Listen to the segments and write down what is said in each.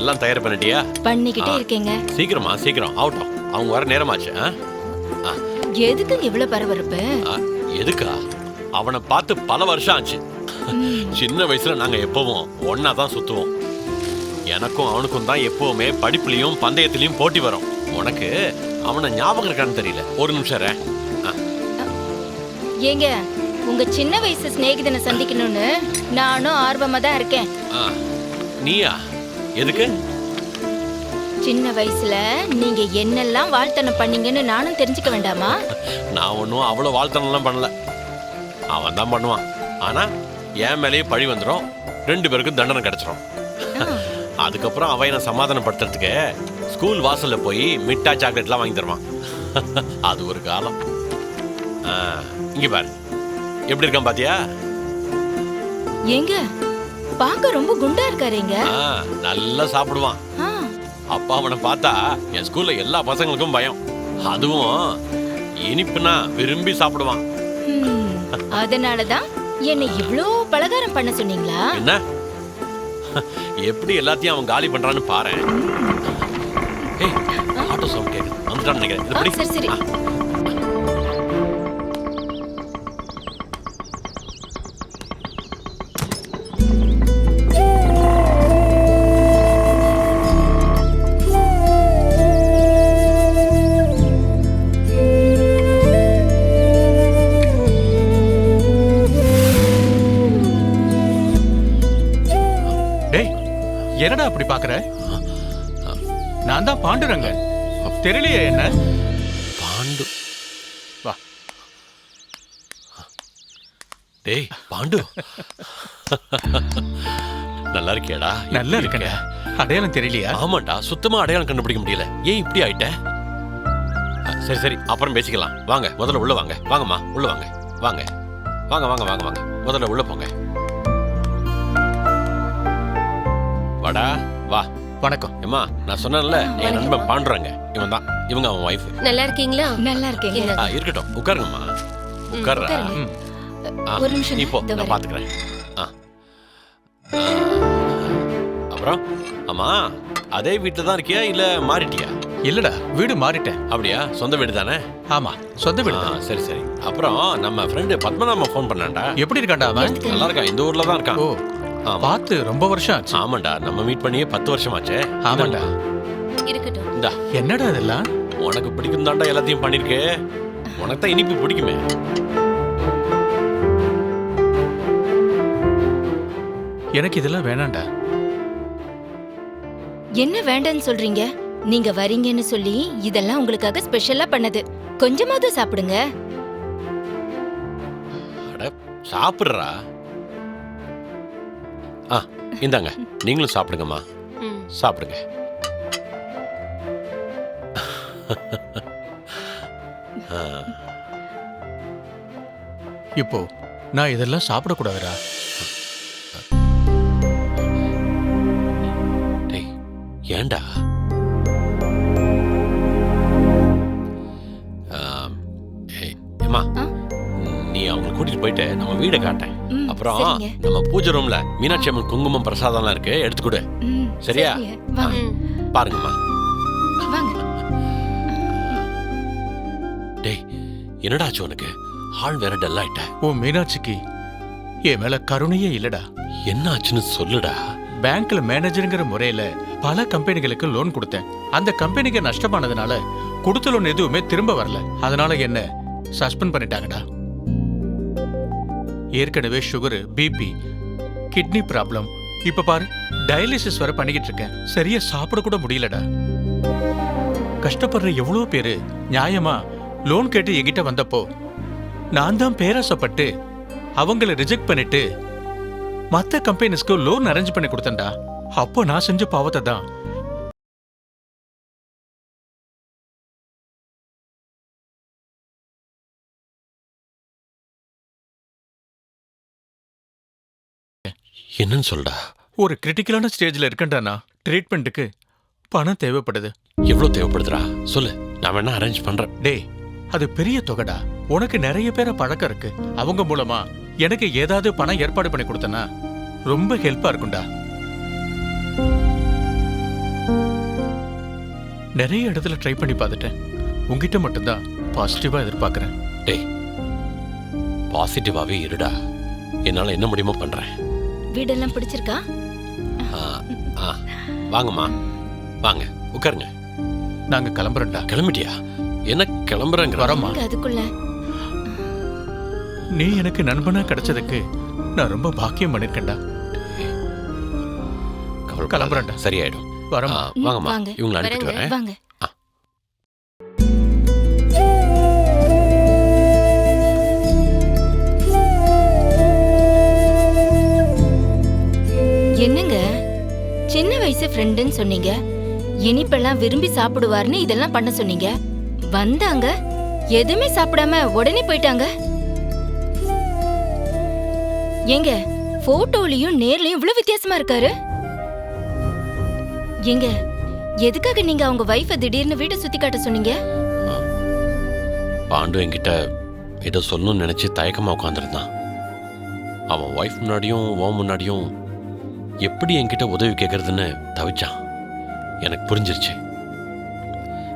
எல்லாம் தயார் பண்ணிட்டியா? பண்ணிக்கிட்டே. இருக்கேங்க. சீக்கிரமா சீக்கிரம். ஆகட்டும். அவங்க வர நேரமாச்சு எதுக்கு இவ்வளவு பரபரப்பு? எதுக்கா? அவனை பார்த்து பல வருஷம் ஆச்சு. சின்ன வயசுல நாங்க எப்பவும் ஒன்னா தான் சுத்துவோம். எனக்கும் அவனுக்கும் தான் எப்பவுமே படிப்புலயும் பந்தயத்திலயும் போட்டி வரும். உனக்கு அவனை ஞாபகம் இருக்கான்னு தெரியல. ஒரு நிமிஷம் ஏங்க உங்க சின்ன வயசு சிநேகிதனை சந்திக்கணும்னு நானும் ஆர்வமா தான் இருக்கேன். நீயா? எதுக்கு? சின்ன வயசுல நீங்க என்னெல்லாம் வாழ்த்தனம் பண்ணீங்கன்னு நானும் தெரிஞ்சுக்க வேண்டாமா? நான் ஒன்றும் அவ்வளோ வாழ்த்தனம்லாம் பண்ணல. அவன் தான் பண்ணுவான். ஆனா என் மேலேயே பழி வந்துடும் ரெண்டு பேருக்கும் தண்டனை கிடைச்சிரும். அதுக்கப்புறம் அவன் என்னை சமாதானப்படுத்துறதுக்கு ஸ்கூல் வாசல்ல போய் மிட்டா சாக்லேட்லாம் வாங்கி தருவான். அது ஒரு காலம். இங்க பாரு. எப்படி இருக்கான் பாத்தியா? ஏங்க பார்க்க ரொம்ப குண்டா இருக்காருங்க நல்லா சாப்பிடுவான். அப்பா அவனை பார்த்தா என் ஸ்கூல்ல எல்லா பசங்களுக்கும் பயம். அதுவும் இனிப்புனா விரும்பி சாப்பிடுவான். அதனாலதான் என்னை இவ்ளோ பலகாரம் பண்ண சொன்னீங்களா? என்ன? எப்படி எல்லாத்தையும் அவன் காலி பண்றான்னு பாரு ஆட்டோ சவுண்ட் கேக்குது. வந்துட்டான்னு நினைக்கிறேன். என்னடா அப்படி பாக்குற? நான் தான் பாண்டுரங்கன் தெரியலையே என்ன? பாண்டு. வா. டேய் பாண்டு. நல்லா இருக்கியாடா? நல்லா இருக்கேன் இருக்க? அடையாளம் தெரியலையா? ஆமாண்டா சுத்தமா அடையாளம் கண்டுபிடிக்க முடியல. ஏன் இப்படி ஆயிட்ட? சரி சரி அப்புறம் பேசிக்கலாம். வாங்க முதல்ல உள்ள வாங்க. வாங்கம்மா உள்ள வாங்க. வாங்க. வாங்க வாங்க வாங்க வாங்க. முதல்ல உள்ள போங்க. வணக்கம். ஏம்மா நான் சொன்னேன்ல என் நண்பன் பாண்டுறாங்க. இவன் தான் இவங்க அவன் ஒய்ஃப் நல்லா இருக்கீங்களா? நல்லா இருக்கேங்க. இருக்கட்டும். உட்காருங்கம்மா. உட்கார்றா. ஒரு நிமிஷம் நீ போ இதோ நான். பாத்துக்கிறேன். அப்புறம்? ஆமா அதே வீட்டுல தான் இருக்கியா இல்ல மாறிட்டியா? இல்லடா வீடு மாறிட்டேன். அப்படியா? சொந்த வீடு தானே? ஆமா சொந்த வீடு தான். சரி சரி. அப்புறம் நம்ம ஃப்ரெண்டு பத்மநாப ஃபோன் பண்ணான்டா. எப்படி இருக்கான்டா அவன்? நல்லா இருக்கான் இந்த ஊர்ல தான் இருக்கான். ஓ. பார்த்து ரொம்ப வருஷம் ஆச்சு. ஆமாண்டா நம்ம மீட் பண்ணியே பத்து வருஷமாச்சே. ஆமாண்டா. இருக்கட்டும். இந்தா. என்னடா இதெல்லாம்? உனக்கு பிடிக்கும் தாண்டா எல்லாத்தையும் பண்ணிருக்கே. உனக்கு தான் இனிப்பு பிடிக்குமே. எனக்கு இதெல்லாம் வேணாம்டா என்ன வேண்டான்னு சொல்றீங்க? நீங்க வரீங்கன்னு சொல்லி இதெல்லாம் உங்களுக்காக ஸ்பெஷலா பண்ணது. கொஞ்சமாவது சாப்பிடுங்க. அட சாப்பிடுறா. ஆ இந்தாங்க. நீங்களும் சாப்பிடுங்கம்மா. ம். சாப்பிடுங்க இப்போ நான் இதெல்லாம் சாப்பிடக்கூடாதுடா. டேய் ஏன்டா? ஆம், ஏய்? நீ அவங்களை கூட்டிட்டு போயிட்டு நம்ம வீடை காட்டேன். அப்புறம் சரிங்க. நம்ம பூஜை ரூம்ல மீனாட்சி அம்மன் குங்குமம் பிரசாதம்லாம் இருக்கு. எடுத்து கொடு. ம், சரியா? சரிங்க. வாங்க. ம். பாருங்கம்மா. வாங்க. டேய் என்னடா ஆச்சு உனக்கு? ஆள் வேற டல் ஆயிட்ட உன் மீனாட்சிக்கு. என் மேல கருணையே இல்லடா. என்ன ஆச்சுன்னு சொல்லுடா பேங்க்ல மேனேஜருங்கிற முறையில பல கம்பெனிகளுக்கு லோன் கொடுத்தேன். அந்த கம்பெனிக்கு நஷ்டமானதுனால கொடுத்த லோன் எதுவுமே திரும்ப வரல. அதனால என்ன? சஸ்பெண்ட் பண்ணிட்டாங்கடா. ஏற்கனவே சுகரு பிபி கிட்னி ப்ராப்ளம் இப்ப பாரு டயாலிசிஸ் வர பண்ணிக்கிட்டு இருக்கேன். சரியா சாப்பிட கூட முடியலடா. கஷ்டப்படுற எவ்வளோ பேரு நியாயமா லோன் கேட்டு என்கிட்ட வந்தப்போ நான் தான் பேராசப்பட்டு அவங்கள ரிஜெக்ட் பண்ணிட்டு மத்த கம்பெனிஸ்க்கு லோன் அரேஞ்ச் பண்ணி கொடுத்தேன்டா. அப்போ நான் செஞ்ச பாவத்தை தான் என்னன்னு சொல்டா ஒரு கிரிட்டிக்கலான ஸ்டேஜ்ல இருக்கேன்டா நான் ட்ரீட்மெண்ட்டுக்கு பணம் தேவைப்படுது. எவ்வளவு தேவைப்படுதுடா? சொல்லு. நான் வேணா அரேஞ்ச் பண்றேன். டேய் அது பெரிய தொகைடா. உனக்கு நிறைய பேரை பழக்கம் இருக்கு. அவங்க மூலமா எனக்கு ஏதாவது பணம் ஏற்பாடு பண்ணி கொடுத்தனா ரொம்ப ஹெல்ப்பா இருக்கும்டா. நிறைய இடத்துல ட்ரை பண்ணி பார்த்துட்டேன். உங்ககிட்ட மட்டும்தான் பாசிட்டிவா எதிர்பார்க்கறேன். டேய் பாசிட்டிவாவே இருடா. என்னால என்ன முடியுமோ பண்றேன். வீடெல்லாம் பிடிச்சிருக்கா? ஆ, ஆ, வாங்கம்மா. வாங்க உட்காருங்க. நாங்க கிளம்புறோம்டா. கிளம்பிட்டியா? என்ன கிளம்புறேங்கிற வரோம்மா. அதுக்குள்ள. நீ எனக்கு நண்பனா கிடைச்சதுக்கு நான் ரொம்ப பாக்கியம் பண்ணிருக்கேன்டா. கிளம்புறேன்டா. சரியாயிடும். வரோம் வாங்கம்மா. வாங்க. இவங்களை அனுப்பிட்டு வரேன். சின்ன வயசு ஃப்ரெண்டுன்னு சொன்னீங்க. இனிப்பெல்லாம் விரும்பி சாப்பிடுவாருன்னு இதெல்லாம் பண்ண சொன்னீங்க. வந்தாங்க. எதுவுமே சாப்பிடாம உடனே போயிட்டாங்க. ஏங்க போட்டோலயும் நேர்லயும் இவ்வளவு வித்தியாசமா இருக்காரு? ஏங்க எதுக்காக நீங்க அவங்க வைஃப திடீர்னு வீட்டை சுத்தி காட்ட சொன்னீங்க? பாண்டு என்கிட்ட ஏதோ சொல்லணும்னு நினைச்சு தயக்கமா உட்காந்துருந்தான் அவன் ஒய்ஃப் முன்னாடியும் ஓம் முன்னாடியும் எப்படி என்கிட்ட உதவி கேட்கறதுன்னு தவிச்சான். எனக்கு புரிஞ்சிருச்சு.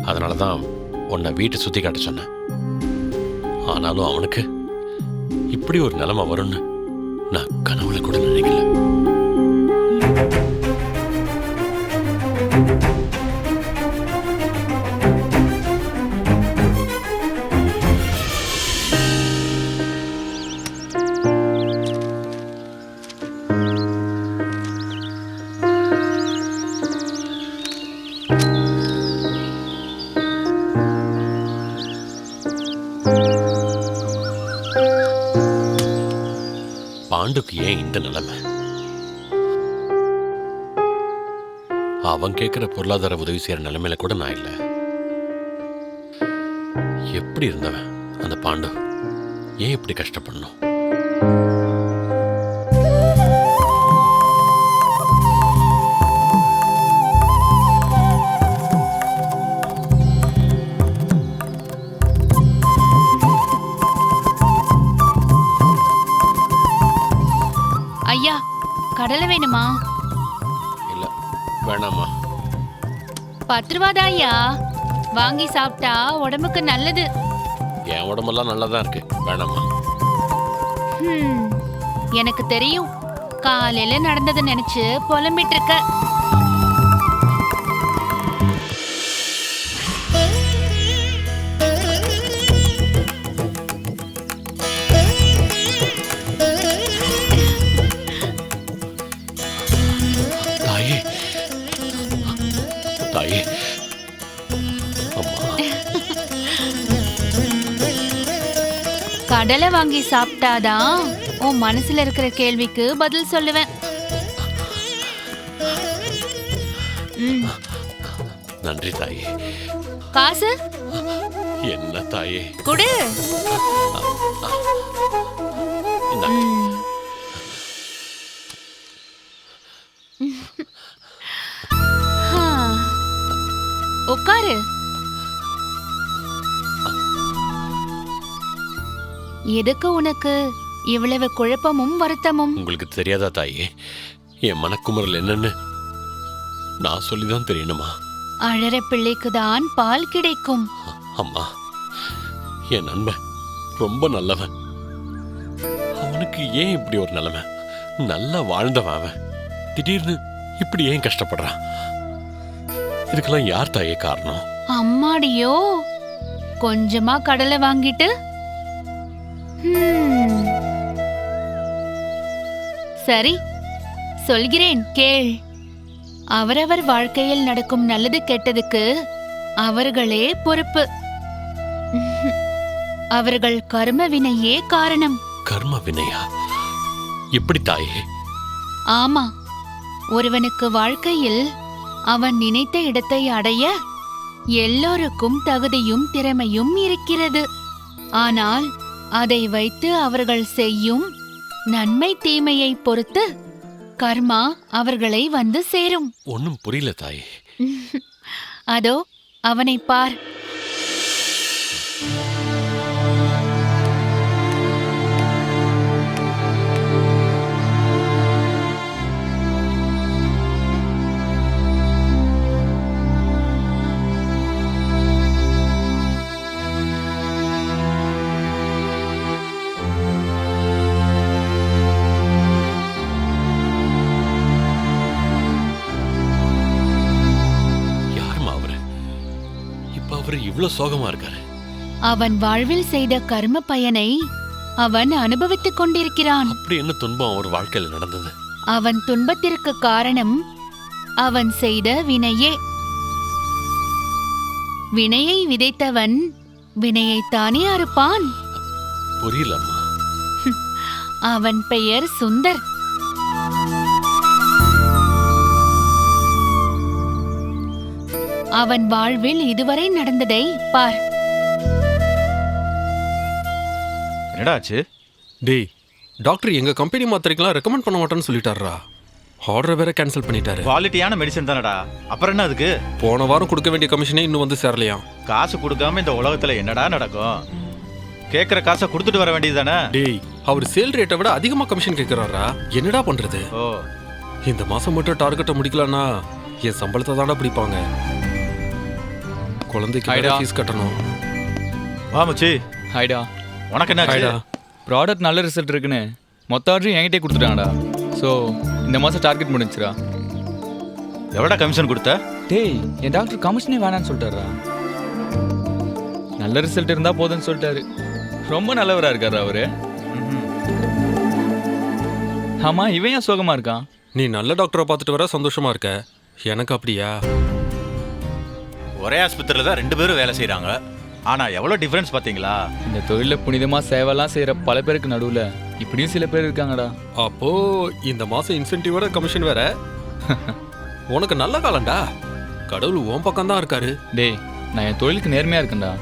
அதனால தான் உன்னை வீட்டை சுற்றி காட்ட சொன்னேன். ஆனாலும் அவனுக்கு இப்படி ஒரு நிலைமை வரும்னு நான் கனவுல கூட நினைக்கல. இந்த நிலைமை. அவன் கேட்கிற பொருளாதார உதவி செய்யற நிலைமையில கூட நான் இல்லை. எப்படி இருந்தவன் அந்த பாண்டு? ஏன் இப்படி கஷ்டப்படணும்? வேணுமா? இல்ல வேணாமா. பத்து ரூபாதான் ஐயா வாங்கி சாப்பிட்டா உடம்புக்கு நல்லது. என் உடம்பெல்லாம் நல்லா தான் இருக்கு. வேணாமா. எனக்கு தெரியும். காலையில நடந்ததை நினைச்சு புலம்பிட்டு இருக்க. கடலை வாங்கி சாப்பிட்டாதான் உன் மனசுல இருக்கிற கேள்விக்கு பதில் சொல்லுவேன். ம், நன்றி தாயே. காசு? என்ன தாயே? கொடு. ம். உட்காரு. எதுக்கு உனக்கு? இவ்வளவு குழப்பமும் வருத்தமும். உங்களுக்கு தெரியாதா தாயே? என் மனக்குமுறல் என்னன்னு? நான் சொல்லிதான் தெரியணுமா? அழற பிள்ளைக்கு தான் பால் கிடைக்கும். அம்மா என் நண்பன் ரொம்ப நல்லவன். அவனுக்கு ஏன் இப்படி ஒரு நிலைமை? நல்லா வாழ்ந்தவன் அவன். திடீர்னு இப்படி ஏன் கஷ்டப்படுறான்? இதுக்கெல்லாம் யார் தாயே காரணம்? அம்மாடியோ கொஞ்சமா கடலை வாங்கிட்டு. சரி சொல்கிறேன் கேள். அவரவர் வாழ்க்கையில் நடக்கும் நல்லது கெட்டதுக்கு அவர்களே பொறுப்பு. அவர்கள் கர்ம வினையே காரணம். கர்ம வினையா? எப்படி தாயே? ஆமா ஒருவனுக்கு வாழ்க்கையில் அவன் நினைத்த இடத்தை அடைய எல்லோருக்கும் தகுதியும் திறமையும் இருக்கிறது. ஆனால் அதை வைத்து அவர்கள் செய்யும் நன்மை தீமையை பொறுத்து கர்மா அவர்களை வந்து சேரும். ஒன்னும் புரியல தாயே. அதோ அவனை பார். இவ்வளவு சோகமா இருக்காரு. அவன் வாழ்வில் செய்த கர்ம பயனை அவன் அனுபவித்துக் கொண்டிருக்கிறான். அப்படி என்ன துன்பம் அவர் வாழ்க்கையில நடந்தது? அவன் துன்பத்திற்கு காரணம் அவன் செய்த வினையே. வினையை விதைத்தவன் வினையைத்தானே அறுப்பான். புரியலம்மா. அவன் பெயர் சுந்தர். அவன் வாழ்வில் இதுவரை நடந்ததை பார். என்னடா ஆச்சு? டேய் டாக்டர் எங்க கம்பெனி மாத்திரைக்கெல்லாம் ரெக்கமெண்ட் பண்ண மாட்டேன்னு சொல்லிட்டாரா ஆர்டரை வேற கேன்சல் பண்ணிட்டாரு. குவாலிட்டியான மெடிசன் தானடா. அப்புறம் என்ன அதுக்கு? போன வாரம் கொடுக்க வேண்டிய கமிஷனே இன்னும் வந்து சேரலையாம். காசு கொடுக்காம இந்த உலகத்துல என்னடா நடக்கும்? கேக்குற காசை கொடுத்துட்டு வர வேண்டியது தானே? டேய் அவர் சேல் ரேட்டை விட அதிகமா கமிஷன் கேட்கிறாரா என்னடா பண்றது? ஓ. இந்த மாசம் மட்டும் டார்கெட்டை முடிக்கலன்னா என் சம்பளத்தை தாண்டா பிடிப்பாங்க. குழந்தைக்கு. ஃபீஸ் கட்டணும். வா மச்சி. ஹாய்டா உனக்கு என்ன ஆச்சு? ஹாய்டா ப்ராடக்ட் நல்ல ரிசல்ட் இருக்குன்னு மொத்த ஆர்டரும் என்கிட்டே கொடுத்துட்டாங்கடா. ஸோ இந்த மாதம் டார்கெட் முடிஞ்சுடா எவ்வளோ கமிஷன் கொடுத்த? டேய் என் டாக்டர் கமிஷனே வேணான்னு சொல்லிட்டாரா நல்ல ரிசல்ட் இருந்தால் போதும்னு சொல்லிட்டாரு. ரொம்ப நல்லவரா இருக்காரு அவரு. ம்ஹும். ஆமா இவன் ஏன் சோகமா இருக்கான்? நீ நல்ல டாக்டரை பார்த்துட்டு வர சந்தோஷமா இருக்க. எனக்கு அப்படியா? ஒரே ஆஸ்பத்திரியில் தான் ரெண்டு பேரும் வேலை செய்றாங்க. ஆனா எவ்வளோ டிஃபரன்ஸ் பாத்தீங்களா இந்த தொழில புனிதமா சேவைலாம் செய்யற பல பேருக்கு நடுவுல இப்படியும் சில பேர் இருக்காங்கடா. அப்போ இந்த மாசம் இன்சென்டிவோட கமிஷன் வேற? உனக்கு நல்ல காலம்டா. கடவுள் உன் பக்கம் தான் இருக்காரு. டேய் நான் என் தொழிலுக்கு நேர்மையா இருக்கேன்டா.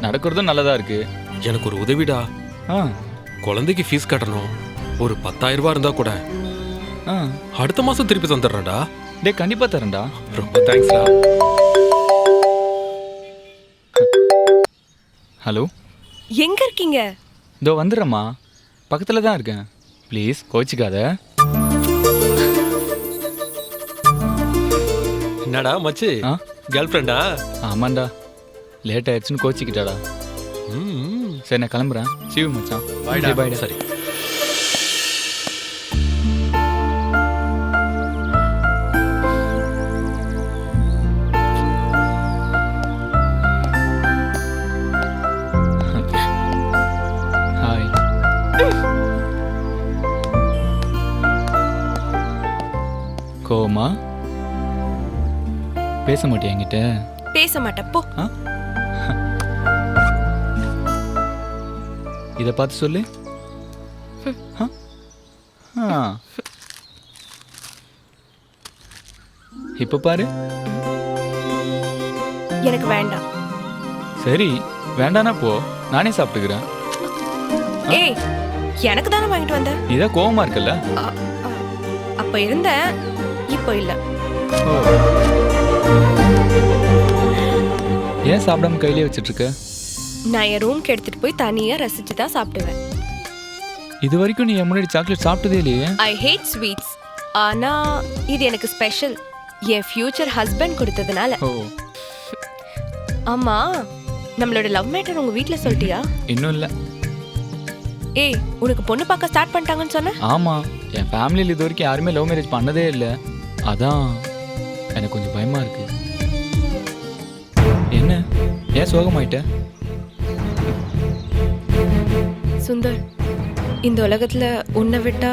நடக்கிறதும் நல்லதா இருக்கு. எனக்கு ஒரு உதவிடா. ஆ. குழந்தைக்கு ஃபீஸ் கட்டணும். ஒரு பத்தாயிரம் ரூபாய் இருந்தா கூட. ஆ. அடுத்த மாசம் திருப்பி தந்துடுறேன்டா. டேய் கண்டிப்பா தரேன்டா. ரொம்ப தேங்க்ஸ்டா ஹலோ? எங்க இருக்கீங்க? இதோ வந்துடுறேம்மா. பக்கத்துல தான் இருக்கேன். ப்ளீஸ் கோச்சிக்காத என்னடா மச்சு? ஆ? கேர்ள் ஃப்ரெண்டா ஆமாண்டா. லேட் ஆயிடுச்சுன்னு கோச்சிக்கிட்டாடா சரி நான் கிளம்புறேன். சிவி மச்சான். பாய்டா சரி. கோமா? பேச மாட்டியா என்கிட்ட? பேச மாட்டேன். போ? இதை பார்த்து சொல்லு. இப்ப பாரு. எனக்கு வேண்டாம். சரி வேண்டானா போ. நானே சாப்பிட்டுக்கிறேன். ஏய் எனக்கு தானே வாங்கிட்டு வந்த? நீதான் கோவமா இருக்கல்ல? அப்ப இருந்த இப்போ இல்ல. ஏன் சாப்பிடாம கையிலே வச்சிட்டு இருக்க நான் என் ரூம்க்கு எடுத்துட்டு போய் தனியா ரசிச்சு தான் சாப்பிடுவேன். இது வரைக்கும் நீ என் முன்னாடி சாக்லேட் சாப்பிட்டதே இல்லையே? ஐ ஹேட் ஸ்வீட்ஸ் ஆனா இது எனக்கு ஸ்பெஷல் என் ஃபியூச்சர் ஹஸ்பண்ட் கொடுத்ததுனால. ஆமா நம்மளோட லவ் மேட்டர் உங்க வீட்ல சொல்லிட்டியா? இன்னும் இல்லை. ஏய் உனக்கு பொண்ணு பார்க்க ஸ்டார்ட் பண்ணிட்டாங்கன்னு சொன்ன? ஆமாம் என் ஃபேமிலியில் இது வரைக்கும் யாருமே லவ் மேரேஜ் பண்ணதே இல்லை. அதான் எனக்கு கொஞ்சம் பயமாக இருக்கு. என்ன? ஏன் சோகமாயிட்ட? சுந்தர் இந்த உலகத்துல உன்னை விட்டா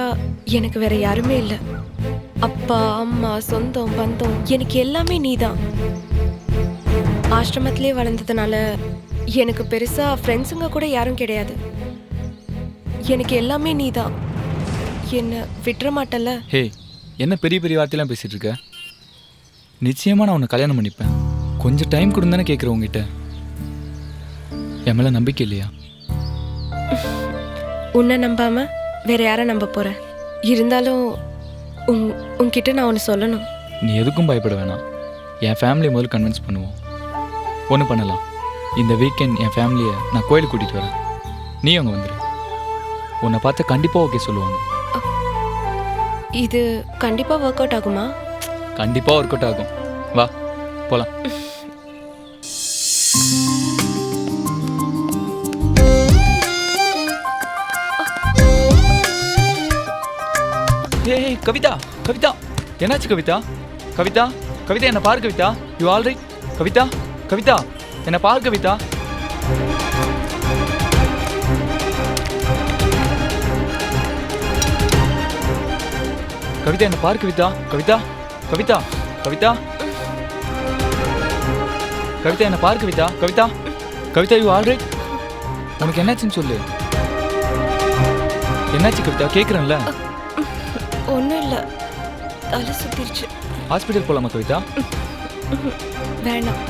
எனக்கு வேற யாருமே இல்ல. அப்பா அம்மா சொந்தம் பந்தம் எனக்கு எல்லாமே நீதான். ஆசிரமத்திலே வளர்ந்ததுனால எனக்கு பெருசா ஃப்ரெண்ட்ஸுங்க கூட யாரும் கிடையாது. எனக்கு எல்லாமே நீதான். என்ன விட்டுற மாட்டல்ல ஹே என்ன பெரிய பெரிய வார்த்தையெல்லாம் பேசிட்டு இருக்க நிச்சயமாக நான் உன்னை கல்யாணம் பண்ணிப்பேன். கொஞ்சம் டைம் கொடுன்னு தானே கேட்குறேன் உங்ககிட்ட என் மேலே நம்பிக்கை இல்லையா? உன்னை நம்பாம வேற யாரை நம்ப போறேன் இருந்தாலும் உன் உன்கிட்ட நான் ஒன்று சொல்லணும். நீ எதுக்கும் பயப்பட வேணாம். என் ஃபேமிலியை முதல்ல கன்வின்ஸ் பண்ணுவோம். ஒன்று பண்ணலாம். இந்த வீக்கெண்ட் என் ஃபேமிலியை நான் கோயிலுக்கு கூட்டிகிட்டு வரேன். நீ அங்கே வந்துடு உன்னை பார்த்து கண்டிப்பாக ஓகே சொல்லுவாங்க. இது கண்டிப்பா ஒர்க் அவுட் ஆகுமா? கண்டிப்பாக ஒர்க் அவுட் ஆகும். வா போகலாம் ஏய் கவிதா கவிதா என்னாச்சு கவிதா? கவிதா கவிதா என்ன பாரு கவிதா. யூ ஆல்ரைட் கவிதா கவிதா என்ன பாரு கவிதா. கவிதா என்ன பாரு கவிதா. கவிதா கவிதா கவிதா. கவிதா என்ன பாரு கவிதா. கவிதா கவிதா யூ ஆல்ரைட் உனக்கு என்னாச்சுன்னு சொல்லு. என்னாச்சு கவிதா? கேட்குறேன்ல ஒன்றும் இல்லை. தலை சுத்திருச்சு. ஹாஸ்பிட்டல் போகலாமா கவிதா? வேணாம்.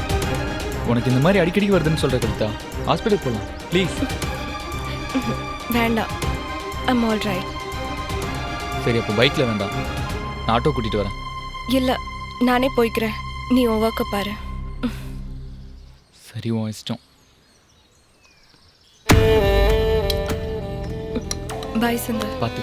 உனக்கு இந்த மாதிரி அடிக்கடி வருதுன்னு சொல்ற கவிதா. ஹாஸ்பிட்டல் போகலாம் ப்ளீஸ் வேண்டாம் ஐம் ஆல் ரைட் சரி அப்போ பைக்கில் வேண்டாம். நான் ஆட்டோ கூட்டிகிட்டு வரேன். இல்லை நானே போய்க்கிறேன். நீ உன் ஒர்க்கை பாரு. சரி உன் இஷ்டம். பாய் சுந்தர் பார்த்து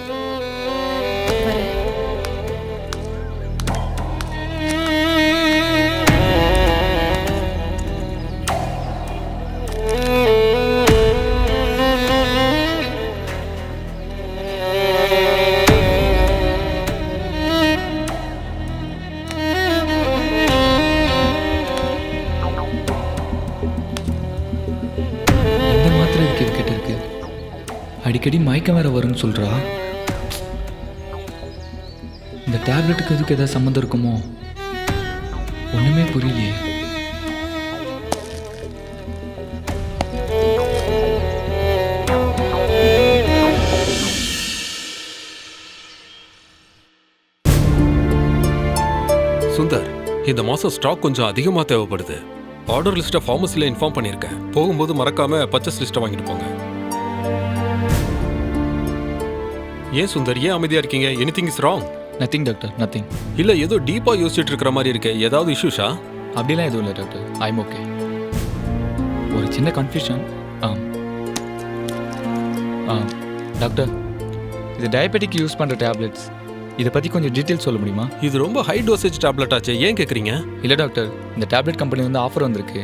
மயக்கம் வேற வரும்னு சொல்றா. இந்த டேப்லெட்டுக்கு இதுக்கு ஏதாவது சம்மந்தம் இருக்குமோ? ஒண்ணுமே புரியலையே. சுந்தர் இந்த மாசம் ஸ்டாக் கொஞ்சம் அதிகமாக தேவைப்படுது. ஆர்டர் லிஸ்ட்டை ஃபார்மஸியில் இன்ஃபார்ம் பண்ணியிருக்கேன் போகும்போது மறக்காமல் பர்ச்சேஸ் லிஸ்ட்டை வாங்கிட்டு போங்க. ஏன் சுந்தர் ஏன் அமைதியா இருக்கீங்க? Anything is wrong nothing doctor nothing இல்ல ஏதோ டீப்பா யோசிச்சுட்டு இருக்கிற மாதிரி இருக்கு. ஏதாவது இஷ்யூஷா அப்படிலாம் எதுவும் இல்லை டாக்டர் ஐம் ஓகே ஒரு சின்ன கன்ஃபியூஷன் ஆ ஆ டாக்டர் இது டயபெட்டிக் யூஸ் பண்ணுற டேப்லெட்ஸ் இதை பற்றி கொஞ்சம் டீட்டெயில் சொல்ல முடியுமா? இது ரொம்ப ஹை டோசேஜ் டேப்லெட் ஆச்சு. ஏன் கேக்குறீங்க? இல்லை டாக்டர் இந்த டேப்லெட் கம்பெனி வந்து ஆஃபர் வந்திருக்கு.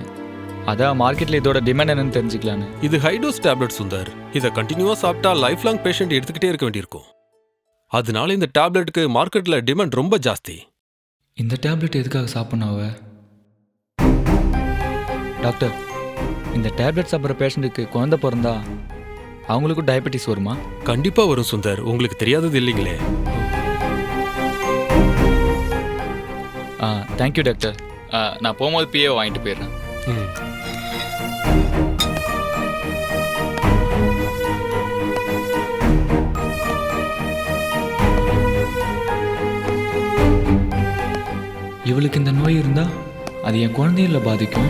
அதான் மார்க்கெட்டில் இதோட டிமாண்ட் என்னன்னு தெரிஞ்சுக்கலான்னு. இது ஹை டோஸ் டேப்லெட் சுந்தர். இதை கண்டினியூவா சாப்பிட்டா லைஃப் லாங் பேஷண்ட் எடுத்துக்கிட்டே இருக்க வேண்டியிருக்கும். அதனால இந்த டேப்லெட்டுக்கு மார்க்கெட்ல டிமாண்ட் ரொம்ப ஜாஸ்தி. இந்த டேப்லெட் எதுக்காக சாப்பிட்ணும் அவ? டாக்டர் இந்த டேப்லெட் சாப்பிட்ற பேஷண்ட்டுக்கு குழந்தை பிறந்தா அவங்களுக்கும் டயபெட்டிஸ் வருமா? கண்டிப்பா வரும் சுந்தர். உங்களுக்கு தெரியாதது இல்லைங்களே. ஆ தேங்க்யூ டாக்டர் ஆ, நான் போகும்போது பிஏ வாங்கிட்டு போயிடுறேன். ம். இவளுக்கு இந்த நோய் இருந்தா அது என் குழந்தையில பாதிக்கும்.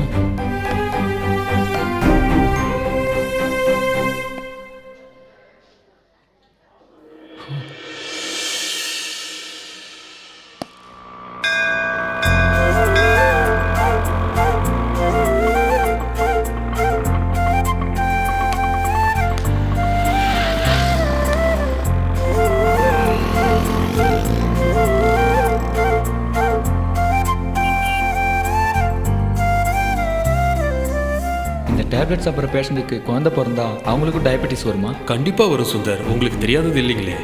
சாப்பிட்ற பேஷண்ட்டுக்கு குழந்தை பிறந்தா அவங்களுக்கும் டயபெட்டிஸ் வருமா? கண்டிப்பா வரும் சுந்தர். உங்களுக்கு தெரியாதது இல்லைங்களே.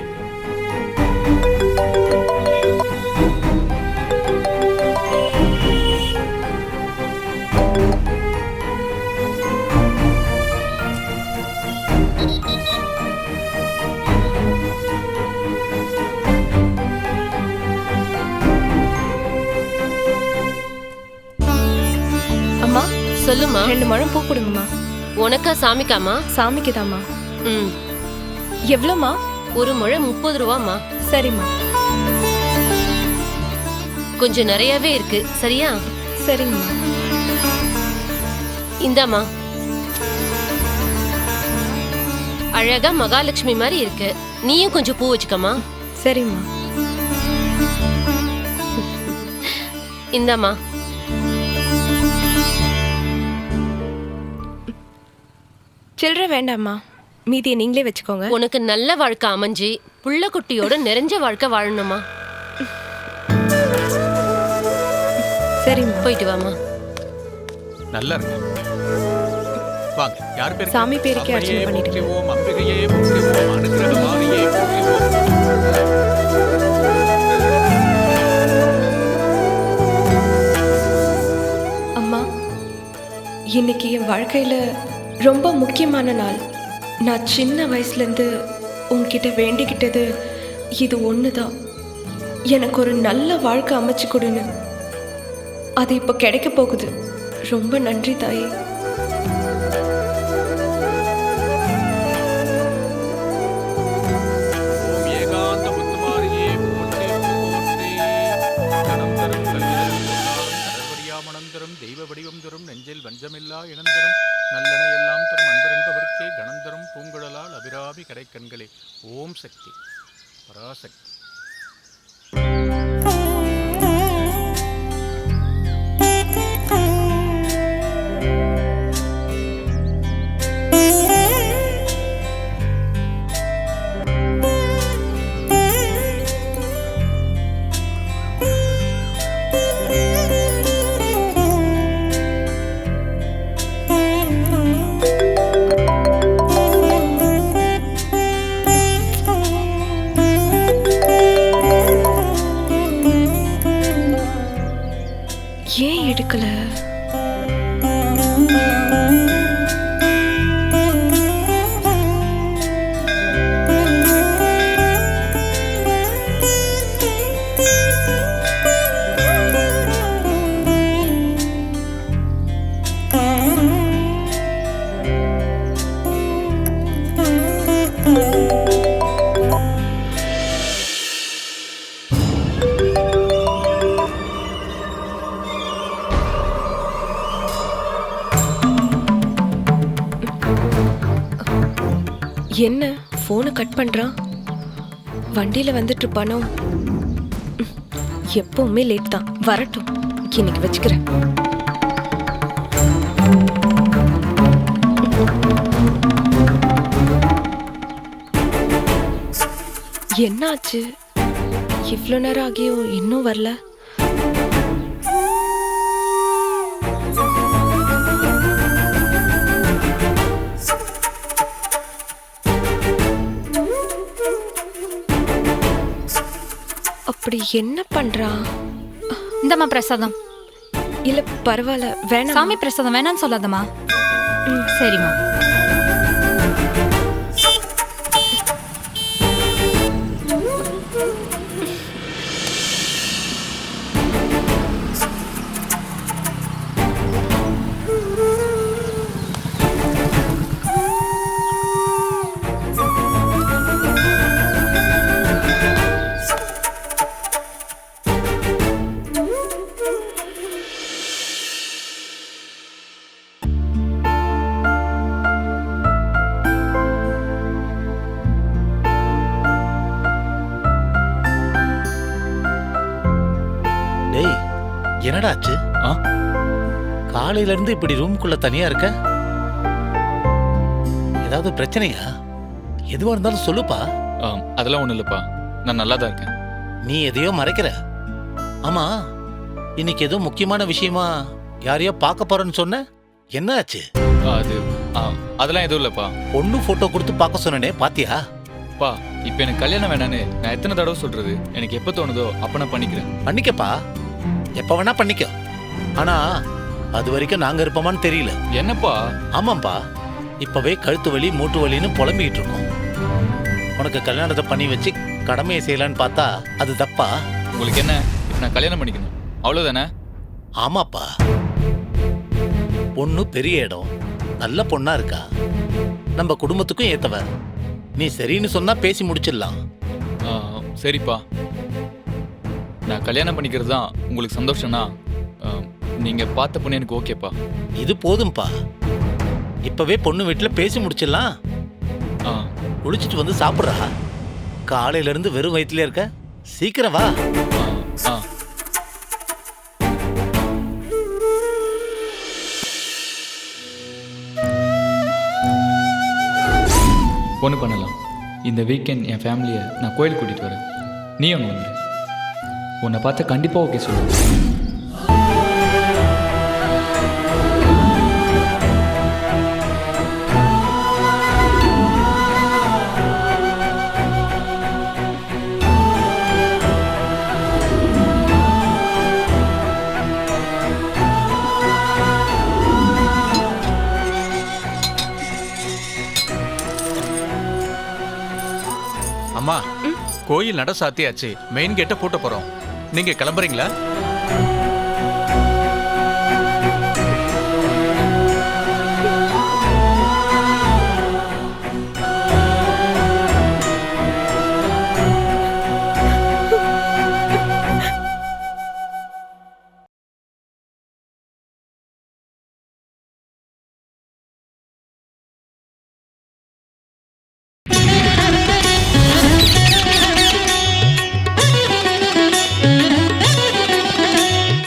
சாமிக்காமா சாமிக்கு தாம்மா ம். எவ்வளோம்மா? ஒரு முழம் முப்பது ரூபாமா சரிம்மா. கொஞ்சம் நிறையவே இருக்கு. சரியா? சரிங்கம்மா இந்தாம்மா. அழகா மகாலட்சுமி மாதிரி இருக்கு. நீயும் கொஞ்சம் பூ வச்சுக்கம்மா. சரிம்மா. இந்தாம்மா. சில்லறை வேண்டாம்மா. மீதியை நீங்களே வச்சுக்கோங்க. உனக்கு நல்ல வாழ்க்கை அமைஞ்சு புள்ள குட்டியோட நிறைஞ்ச வாழ்க்கை வாழணுமா? சரிம்மா. போயிட்டு வாமா நல்லா இருக்கு வாங்க யார் பேர் சாமி பேருக்கே அர்ச்சனை. ஓம் அம்பிகையே ஓம் போற்றி ஓம் அம்மா இன்னைக்கு என் வாழ்க்கையில் ரொம்ப முக்கியமான நாள். நான் சின்ன வயசுலேருந்து உன்கிட்ட வேண்டிக்கிட்டது இது ஒன்று தான் எனக்கு ஒரு நல்ல வாழ்க்கை அமைச்சு கொடுன்னு. அது இப்போ கிடைக்க போகுது. ரொம்ப நன்றி தாயே. தரும் தெய்வ வடிவம் தரும் நெஞ்சில் வஞ்சமில்லா இனந்தரும் நல்லன எல்லாம் தரும் அன்பர் என்பவர்க்கே பூங்குழலால் அபிராமி கடைக்கண்களே. ஓம் சக்தி. பராசக்தி. என்ன? ஃபோனை கட் பண்ணுறான் வண்டியில் வந்துட்டு இருப்பானோ எப்பவுமே லேட் தான். வரட்டும். இன்னைக்கு வச்சுக்கிறேன். என்னாச்சு? இவ்வளோ நேரம் ஆகியும் இன்னும் வரல? என்ன பண்றான் இந்தம்மா பிரசாதம். இல்ல பரவாயில்ல வேணாம் சாமி பிரசாதம் வேணாம்னு சொல்லாதம்மா. சரிம்மா. என்னடா ஆச்சு ஆ? காலையில இருந்து இப்படி ரூம்குள்ள தனியா இருக்க? ஏதாவது பிரச்சனையா? எதுவா இருந்தாலும் சொல்லுப்பா. ஆம், அதெல்லாம் ஒன்றும் இல்லைப்பா. நான் நல்லா தான் இருக்கேன். நீ எதையோ மறைக்கிற. ஆமா இன்னைக்கு ஏதோ முக்கியமான விஷயமா யாரையோ பார்க்க போறேன்னு சொன்ன? என்ன ஆச்சு அது ஆ அதெல்லாம் எதுவும் இல்லைப்பா. பொண்ணு போட்டோ கொடுத்து பார்க்க சொன்னனே பாத்தியா? பா இப்போ எனக்கு கல்யாணம் வேணான்னு நான் எத்தனை தடவை சொல்றது? எனக்கு எப்போ தோணுதோ அப்போ நான் பண்ணிக்கிறேன். பண்ணிக்கப்பா. எப்ப வேணா பண்ணிக்க ஆனா அது வரைக்கும் நாங்க இருப்போமான்னு தெரியல. என்னப்பா? ஆமாப்பா இப்பவே கழுத்து வலி மூட்டு வலின்னு புலம்பிக்கிட்டு இருக்கோம். உனக்கு கல்யாணத்தை பண்ணி வச்சு கடமையை செய்யலான்னு பார்த்தா அது தப்பா? உங்களுக்கு என்ன? இப்போ நான் கல்யாணம் பண்ணிக்கணும். அவ்வளோதானே ஆமாப்பா. பொண்ணு பெரிய இடம். நல்ல பொண்ணா இருக்கா? நம்ம குடும்பத்துக்கும் ஏத்தவ. நீ சரின்னு சொன்னா பேசி முடிச்சிடலாம். ஆ, சரிப்பா. நான் கல்யாணம் பண்ணிக்கிறது தான் உங்களுக்கு சந்தோஷம்னா ஆ, நீங்க பார்த்த பொண்ணு எனக்கு ஓகேப்பா. இது போதும்பா. இப்பவே பொண்ணு வீட்டுல பேசி முடிச்சிடலாம். ஆ. குளிச்சுட்டு வந்து சாப்பிட்றா. காலையில இருந்து வெறும் வயிற்றுல இருக்க. சீக்கிரம் வா. ஆ ஒன்று பண்ணலாம். இந்த வீக்கெண்ட் என் ஃபேமிலியை நான் கோயில் கூட்டிகிட்டு வரேன். நீ அங்கே வந்துடு உன்னை பார்த்து கண்டிப்பாக ஓகே சொல்லுவேன். அம்மா கோயில் நட சாத்தியாச்சு. மெயின் கேட்டை பூட்ட போறோம். நீங்க கிளம்புறீங்களா?